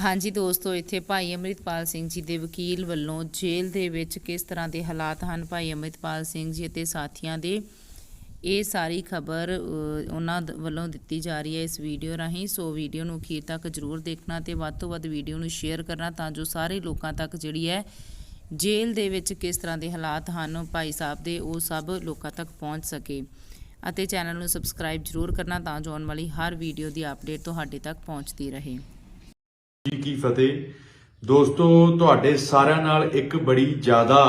ਹਾਂਜੀ ਦੋਸਤੋ, ਇੱਥੇ ਭਾਈ ਅੰਮ੍ਰਿਤਪਾਲ ਸਿੰਘ ਜੀ ਦੇ ਵਕੀਲ ਵੱਲੋਂ ਜੇਲ੍ਹ ਦੇ ਵਿੱਚ ਕਿਸ ਤਰ੍ਹਾਂ ਦੇ ਹਾਲਾਤ ਹਨ ਭਾਈ ਅੰਮ੍ਰਿਤਪਾਲ ਸਿੰਘ ਜੀ ਅਤੇ ਸਾਥੀਆਂ ਦੇ? ਇਹ ਸਾਰੀ ਖਬਰ ਉਹਨਾਂ ਵੱਲੋਂ ਦਿੱਤੀ ਜਾ ਰਹੀ ਹੈ ਇਸ ਵੀਡੀਓ ਰਾਹੀਂ। ਸੋ ਵੀਡੀਓ ਨੂੰ ਅਖੀਰ ਤੱਕ ਜ਼ਰੂਰ ਦੇਖਣਾ ਤੇ ਵੱਧ ਤੋਂ ਵੱਧ ਵੀਡੀਓ ਨੂੰ ਸ਼ੇਅਰ ਕਰਨਾ ਤਾਂ ਜੋ ਸਾਰੇ ਲੋਕਾਂ ਤੱਕ ਜਿਹੜੀ ਹੈ ਜੇਲ੍ਹ ਦੇ ਵਿੱਚ ਕਿਸ ਤਰ੍ਹਾਂ ਦੇ ਹਾਲਾਤ ਹਨ ਭਾਈ ਸਾਹਿਬ ਦੇ, ਉਹ ਸਭ ਲੋਕਾਂ ਤੱਕ ਪਹੁੰਚ ਸਕੇ। ਅਤੇ ਚੈਨਲ ਨੂੰ ਸਬਸਕ੍ਰਾਈਬ ਜ਼ਰੂਰ ਕਰਨਾ ਤਾਂ ਜੋ ਆਉਣ ਵਾਲੀ ਹਰ ਵੀਡੀਓ ਦੀ ਅਪਡੇਟ ਤੁਹਾਡੇ ਤੱਕ ਪਹੁੰਚਦੀ ਰਹੇ। ਜੀ ਕੀ ਫਤਿਹ। ਦੋਸਤੋ, ਤੁਹਾਡੇ ਸਾਰਿਆਂ ਨਾਲ ਇੱਕ ਬੜੀ ਜ਼ਿਆਦਾ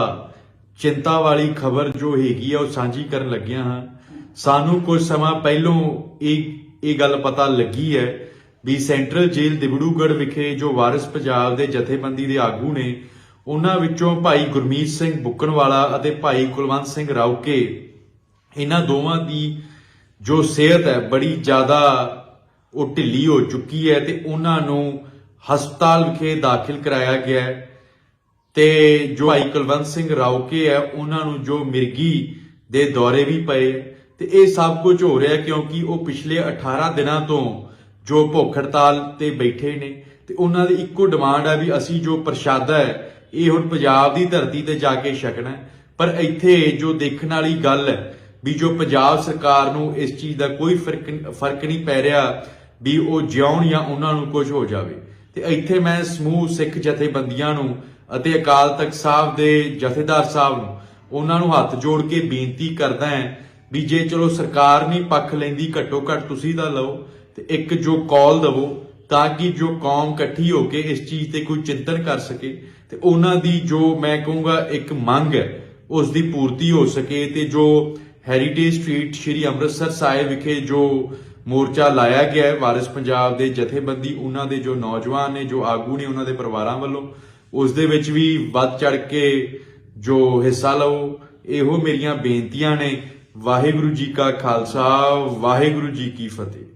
ਚਿੰਤਾ ਵਾਲੀ ਖਬਰ ਜੋ ਹੈਗੀ ਆ, ਉਹ ਸਾਂਝੀ ਕਰਨ ਲੱਗਿਆ ਹਾਂ। ਸਾਨੂੰ ਕੁਝ ਸਮਾਂ ਪਹਿਲੋਂ ਇਹ ਇਹ ਗੱਲ ਪਤਾ ਲੱਗੀ ਹੈ ਵੀ ਸੈਂਟਰਲ ਜੇਲ੍ਹ ਦਿਬੜੂਗੜ੍ਹ ਵਿਖੇ ਜੋ ਵਾਰਿਸ ਪੰਜਾਬ ਦੇ ਜਥੇਬੰਦੀ ਦੇ ਆਗੂ ਨੇ, ਉਹਨਾਂ ਵਿੱਚੋਂ ਭਾਈ ਗੁਰਮੀਤ ਸਿੰਘ ਬੁੱਕਣਵਾਲਾ ਅਤੇ ਭਾਈ ਕੁਲਵੰਤ ਸਿੰਘ ਰਾਉਕੇ ਇਹਨਾਂ ਦੋਵਾਂ ਦੀ ਜੋ ਸਿਹਤ ਹੈ, ਬੜੀ ਜ਼ਿਆਦਾ ਉਹ ਢਿੱਲੀ ਹੋ ਚੁੱਕੀ ਹੈ ਤੇ ਉਹਨਾਂ ਨੂੰ ਹਸਪਤਾਲ ਵਿਖੇ ਦਾਖਲ ਕਰਾਇਆ ਗਿਆ ਹੈ। ਤੇ ਜੋ ਭਾਈ ਕੁਲਵੰਤ ਸਿੰਘ ਰਾਉਕੇ ਹੈ, ਉਹਨਾਂ ਨੂੰ ਜੋ ਮਿਰਗੀ ਦੇ ਦੌਰੇ ਵੀ ਪਏ। ਤੇ ਇਹ ਸਭ ਕੁਝ ਹੋ ਰਿਹਾ ਕਿਉਂਕਿ ਉਹ ਪਿਛਲੇ 18 ਦਿਨਾਂ ਤੋਂ ਜੋ ਭੁੱਖ ਹੜਤਾਲ ਤੇ ਬੈਠੇ ਨੇ। ਤੇ ਉਹਨਾਂ ਦੀ ਇੱਕੋ ਡਿਮਾਂਡ ਹੈ ਵੀ ਅਸੀਂ ਜੋ ਪ੍ਰਸ਼ਾਦਾ ਹੈ, ਇਹ ਹੁਣ ਪੰਜਾਬ ਦੀ ਧਰਤੀ ਤੇ ਜਾ ਕੇ ਛਕਣਾ ਪਰ ਇੱਥੇ ਜੋ ਦੇਖਣ ਵਾਲੀ ਗੱਲ ਹੈ ਵੀ ਜੋ ਪੰਜਾਬ ਸਰਕਾਰ ਨੂੰ ਇਸ ਚੀਜ਼ ਦਾ ਕੋਈ ਫ਼ਰਕ ਫ਼ਰਕ ਨਹੀਂ ਪੈ ਰਿਹਾ ਵੀ ਉਹ ਜਿਉਣ ਜਾਂ ਉਹਨਾਂ ਨੂੰ ਕੁਝ ਹੋ ਜਾਵੇ। ਤੇ ਇੱਥੇ ਮੈਂ ਸਮੂਹ ਸਿੱਖ ਜਥੇਬੰਦੀਆਂ ਨੂੰ ਅਤੇ ਅਕਾਲ ਤਖਤ ਸਾਹਿਬ ਦੇ ਜਥੇਦਾਰ ਸਾਹਿਬ ਨੂੰ ਉਹਨਾਂ ਨੂੰ ਹੱਥ ਜੋੜ ਕੇ ਬੇਨਤੀ ਕਰਦਾ ਹਾਂ ਵੀ ਜੇ ਚਲੋ ਸਰਕਾਰ ਨਹੀਂ ਪੱਖ ਲੈਂਦੀ ਘੱਟੋ ਘੱਟ ਤੁਸੀਂ ਤਾਂ ਲਓ ਤੇ ਇੱਕ ਜੋ ਕਾਲ ਦਵੋ ਤਾਂ ਕਿ ਜੋ ਕੌਮ ਇਕੱਠੀ ਹੋ ਕੇ ਇਸ ਚੀਜ਼ ਤੇ ਕੋਈ ਚਿੰਤਨ ਕਰ ਸਕੇ ਤੇ ਉਹਨਾਂ ਦੀ ਜੋ ਮੈਂ ਕਹੂੰਗਾ ਇੱਕ ਮੰਗ ਹੈ, ਉਸ ਦੀ ਪੂਰਤੀ ਹੋ ਸਕੇ ਤੇ ਜੋ ਹੈਰੀਟੇਜ ਸਟਰੀਟ ਸ਼੍ਰੀ ਅੰਮ੍ਰਿਤਸਰ ਸਾਹਿਬ ਵਿਖੇ ਜੋ ਮੋਰਚਾ ਲਾਇਆ ਗਿਆ ਹੈ। ਵਾਰਿਸ ਪੰਜਾਬ ਦੇ ਜਥੇਬੰਦੀ, ਉਹਨਾਂ ਦੇ ਜੋ ਨੌਜਵਾਨ ਨੇ, ਜੋ ਆਗੂ ਨੇ ਉਹਨਾਂ ਦੇ ਪਰਿਵਾਰਾਂ ਵੱਲੋਂ, ਉਸ ਦੇ ਵਿੱਚ ਵੀ ਵੱਧ ਚੜ ਕੇ ਜੋ ਹਿੱਸਾ ਲਓ, ਇਹੋ ਮੇਰੀਆਂ ਬੇਨਤੀਆਂ ਨੇ। ਵਾਹਿਗੁਰੂ ਜੀ ਕਾ ਖਾਲਸਾ, ਵਾਹਿਗੁਰੂ ਜੀ ਕੀ ਫਤਿਹ।